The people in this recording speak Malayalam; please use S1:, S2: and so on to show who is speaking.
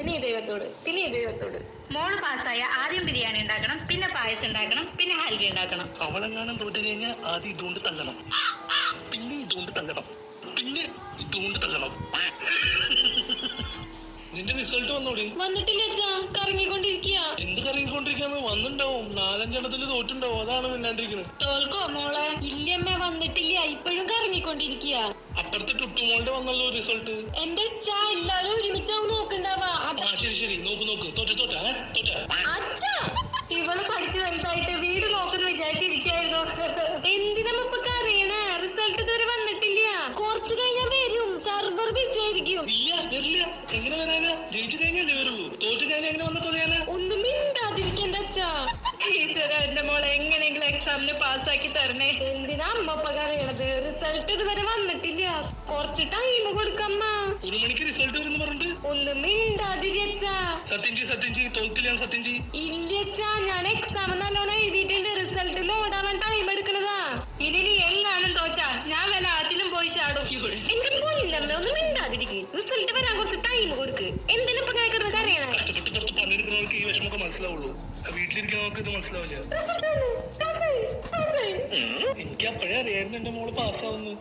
S1: പിന്നെ ഈ ദൈവത്തോട് പിന്നെ ഈ ദൈവത്തോട്.
S2: മോൾ പാസ്സായ ആദ്യം ബിരിയാണി ഉണ്ടാക്കണം പിന്നെ പായസം ഉണ്ടാക്കണം പിന്നെ ഹൽവ ഉണ്ടാക്കണം.
S3: അവളെങ്ങാനും തോറ്റു കഴിഞ്ഞാൽ ആദ്യം ഇതുകൊണ്ട് തള്ളണം പിന്നെ ഇതുകൊണ്ട് തള്ളണം പിന്നെ ഇതുകൊണ്ട് തള്ളണം നിന്റെ റിസൾട്ട് വന്നോടി.
S1: വന്നിട്ടില്ല അച്ഛാ കറങ്ങിക്കൊണ്ടിരിക്കുക
S3: എന്ത് കറങ്ങിക്കൊണ്ടിരിക്കാന്ന്? വന്നിണ്ടാവും നാലഞ്ചെണ്ണത്തിൽ തോറ്റുണ്ടാവും. അതാണ് മിണ്ടാണ്ടിരിക്കുന്നത്
S1: തോൽക്കോ മോളെ? ഇല്ലമ്മ വന്നിട്ടില്ല. ഇപ്പോഴും കറങ്ങിക്കൊണ്ടിരിക്കുക
S3: അപ്പുറത്തെ ടുട്ടുമോളുടെ വന്നല്ലോ റിസൾട്ട്
S1: എന്റെ അച്ഛാ എല്ലാരും ഒരുമിച്ചാവും ഇവൾ പഠിച്ചു വലുതായിട്ട് വീട് നോക്കുന്ന വിചാരിച്ചിരിക്കായിരുന്നു. എന്തിനാ ഇപ്പൊ കരയണേ റിസൾട്ട് ഇതുവരെ വന്നിട്ടില്ല. കുറച്ചു കഴിഞ്ഞാൽ വരും. സർവർ ബിസി ആയിരിക്കും.
S3: ഇല്ല വരില്ല. എങ്ങനെ വരാനാ? ജയിച്ചു കഴിഞ്ഞാലേ വരുള്ളൂ തോറ്റു കഴിഞ്ഞാൽ എങ്ങനെ വന്ന് പറയാനാ
S1: ഒന്നും മിണ്ടാതിരിക്കണ്ട അച്ഛാ.
S2: ഈശ്വര എന്റെ മോളെ എങ്ങനെയെങ്കിലും എക്സാമിന് പാസ്സാക്കി തരണേ.
S1: എന്തിനാ അമ്മ ഇപ്പൊ റിസൾട്ട് ഇതുവരെ വന്നിട്ടില്ല. കുറച്ച് ടൈം കൊടുക്കമ്മ
S3: ഒരു മണിക്ക് റിസൾട്ട് വരും പറഞ്ഞിട്ട്?
S1: ഒന്നും മിണ്ടാതിരി അച്ഛാ
S3: സത്യം ചെയ് സത്യം ചെയ് തോൽക്കില്ല സത്യം ചെയ്
S1: ഇല്ല ഞാൻ എക്സാം നല്ലോണം എഴുതിയിട്ടുണ്ട്. റിസൾട്ട് ലോഡാവാൻ ടൈം എടുക്കണതാ
S2: ഇനി നീ എങ്ങാനും തോറ്റാ. ഞാൻ വല്ല ആറ്റിലും പോയി ചാടും.
S1: എന്റെ പൊന്നമ്മ ഒന്നും മിണ്ടാതിരിക്കും. റിസൾട്ട് വരാൻ കുറച്ച് ടൈം കൊടുക്ക്. എന്തിനാ ഇപ്പൊ കേൾക്കുന്നത് അറിയണേ
S3: കഷ്ടപ്പെട്ട് പുറത്ത് പണിയെടുക്കുന്നവർക്ക് ഈ വിഷമൊക്കെ മനസ്സിലാവുള്ളൂ. വീട്ടിലിരിക്കുന്നവർക്ക് ഇത് മനസ്സിലാവില്ല. എനിക്ക് അപ്പോഴേ അറിയായിരുന്നു എന്റെ മോൾ പാസ്സാവുന്നു